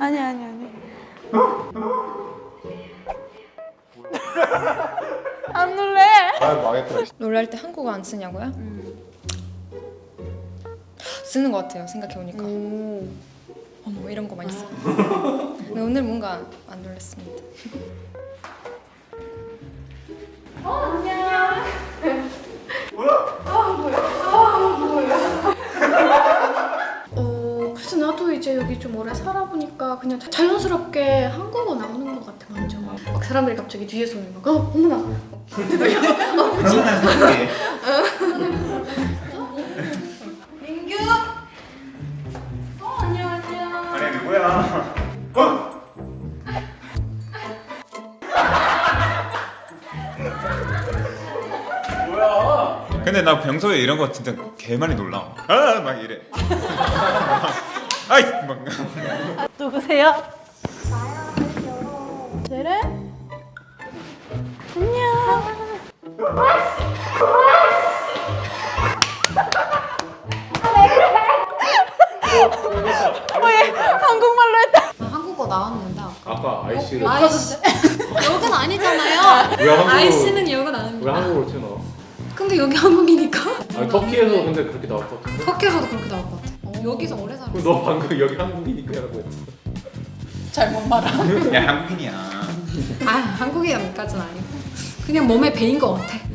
아니 아니 아니. 안 놀래? 아 망했다. 놀랄 때 한국어 안 쓰냐고요? 쓰는 것 같아요. 생각해 보니까. 어머 이런 거 많이 써. 근데 오늘 뭔가 안 놀랐습니다. 오래 살아보니까 그냥 자- 자연스럽게 한국어 나오는 것 같아 완전 막 사람들이 갑자기 뒤에서 오는 거 어, 어머나 민규 어 안녕 안녕 아니 누구야? 어? 뭐야? 근데 나 평소에 이런 거 진짜 개 많이 놀라. 아 막 이래. 아이 막. 누구세요? 제래? 안녕. 왜 한국말로 했다. 아, 한국어 나왔는데 아까 아까 아이씨를 아이씨 욕은 아니잖아요 왜 한국어 아이씨는 욕은 왜 아닙니다 한국어로 튀어나와? 근데 여기 한국이니까 아니 터키에서 근데 그렇게 나올 것 같은데? 터키에서도 그렇게 나올 것 같아 여기서 오래 살았어 그럼 너 방금 여기 한국이니까라고 했지 잘못 말아. 야 한국인이야. 아 한국이야까지는 아니고 그냥 몸에 배인 것 같아 음.